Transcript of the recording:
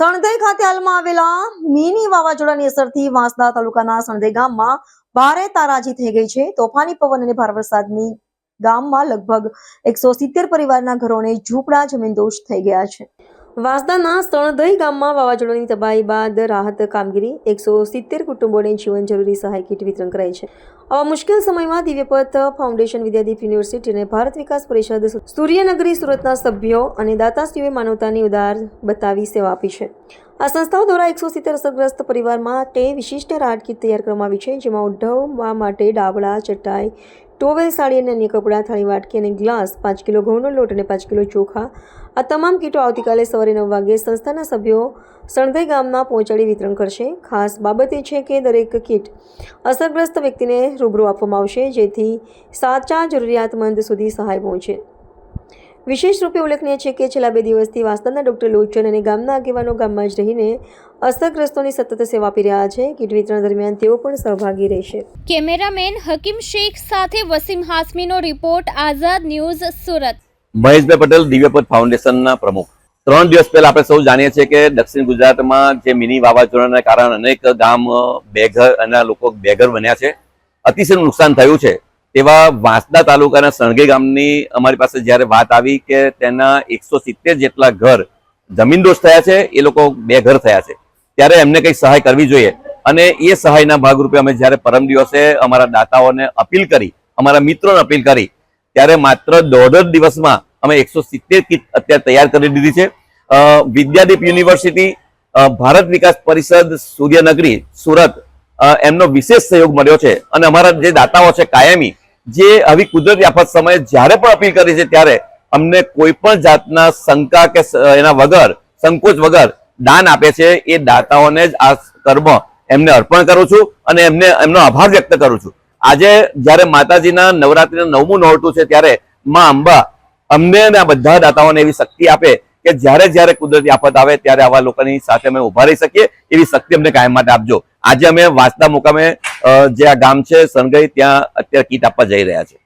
સણધઈ ખાતે હાલમાં આવેલા મિની વાવાઝોડાની અસરથી વાંસદા તાલુકાના સણધઈ ગામમાં ભારે તારાજી થઈ ગઈ છે. તોફાની પવન અને ભારે વરસાદની ગામમાં લગભગ એકસો સિત્તેર પરિવારના ઘરોને ઝૂંપડા જમીનદોષ થઈ ગયા છે. વાંસદાના સણધઈ ગામમાં વાવાઝોડાની તબાહી બાદ રાહત કામગીરી, એકસો સિત્તેર કુટુંબોને જીવન જરૂરી સહાય કીટ વિતરણ કરાઈ છે. આવા મુશ્કેલ સમયમાં દિવ્યપથ ફાઉન્ડેશન વિદ્યાદીપ યુનિવર્સિટી અને ભારત વિકાસ પરિષદ સૂર્યનગરી સુરતના સભ્યો અને દાતાશ્રીઓએ માનવતાની ઉદાર બતાવી સેવા આપી છે. આ સંસ્થાઓ દ્વારા એકસો સિત્તેર અસરગ્રસ્ત પરિવાર માટે વિશિષ્ટ રાહત કીટ તૈયાર કરવામાં આવી છે, જેમાં ઉઢવવા માટે ડાબળા, ચટાઈ ટોવેલ સાડી અને અન્ય કપડાં, થાળી, વાટકી અને ગ્લાસ, પાંચ કિલો ઘઉંનો લોટ અને પાંચ કિલો ચોખા. આ તમામ કીટો આવતીકાલે સવારે નવ વાગે સંસ્થાના સભ્યો સણધઈ ગામમાં પહોંચાડી વિતરણ કરશે. ખાસ બાબત એ છે કે દરેક કીટ અસરગ્રસ્ત વ્યક્તિને રૂબરૂ આપવામાં આવશે, જેથી સાચા જરૂરિયાતમંદ સુધી સહાય પહોંચે. વિશેષ રૂપે ઉલ્લેખનીય છે કે છેલ્લા બે દિવસથી વાસ્તવના ડોક્ટર લોચન અને ગામના આગેવાનો ગામમાં જ રહીને અસરગ્રસ્તોની સતત સેવા આપી રહ્યા છે. કીટ વિતરણ દરમિયાન તેઓ પણ સહભાગી રહેશે. કેમેરામેન હકીમ શેખ સાથે વસીમ હાસમીનો રિપોર્ટ આઝાદ ન્યૂઝ સુરત. મહેશભાઈ પટેલ દિવ્યપદ ફાઉન્ડેશનના પ્રમુખ. ત્રણ દિવસ પહેલા આપણે સૌ જાણીએ છીએ કે દક્ષિણ ગુજરાતમાં જે મિની વાવાઝોડાના કારણે અનેક ગામ બેઘર અને લોકો બેઘર બન્યા છે. અતિશય નુકસાન થયું છે. તેવા વાંસદા તાલુકાના સણગે ગામની અમારી પાસે જ્યારે વાત આવી કે તેના એકસો સિત્તેર જેટલા ઘર જમીનદોષ થયા છે, એ લોકો બે ઘર થયા છે, ત્યારે એમને કંઈક સહાય કરવી જોઈએ. અને એ સહાયના ભાગરૂપે અમે જ્યારે પરમ દિવસે અમારા દાતાઓને અપીલ કરી, અમારા મિત્રોને અપીલ કરી, ત્યારે માત્ર દોઢ દિવસમાં અમે એકસો સિત્તેર કીટ અત્યારે તૈયાર કરી દીધી છે. વિદ્યાદીપ યુનિવર્સિટી ભારત વિકાસ પરિષદ સૂર્યનગરી, સુરત એમનો વિશેષ સહયોગ મળ્યો છે. અને અમારા જે દાતાઓ છે, કાયમી જે આવી કુદરતી આફત સમયે જ્યારે પણ અપીલ કરી છે ત્યારે અમને કોઈ પણ જાતના શંકા કે એના વગર, સંકોચ વગર દાન આપે છે એ દાતાઓને જ આ કર્મ એમને અર્પણ કરું છું અને એમને, એમનો આભાર વ્યક્ત કરું છું. આજે જ્યારે માતાજીના નવરાત્રીનું નવમું નોરતું છે ત્યારે માં અંબા અમને અને આ બધા દાતાઓને એવી શક્તિ આપે કે જ્યારે જ્યારે કુદરતી આફત આવે ત્યારે આવા લોકોની સાથે અમે ઊભા રહી શકીએ, એવી શક્તિ અમને કાયમ માટે આપજો. આજે અમે વાંસદા મુકામે જે આ ગામ છે સનગઈ ત્યાં અત્યારે કીટ આપવા જઈ રહ્યા છે.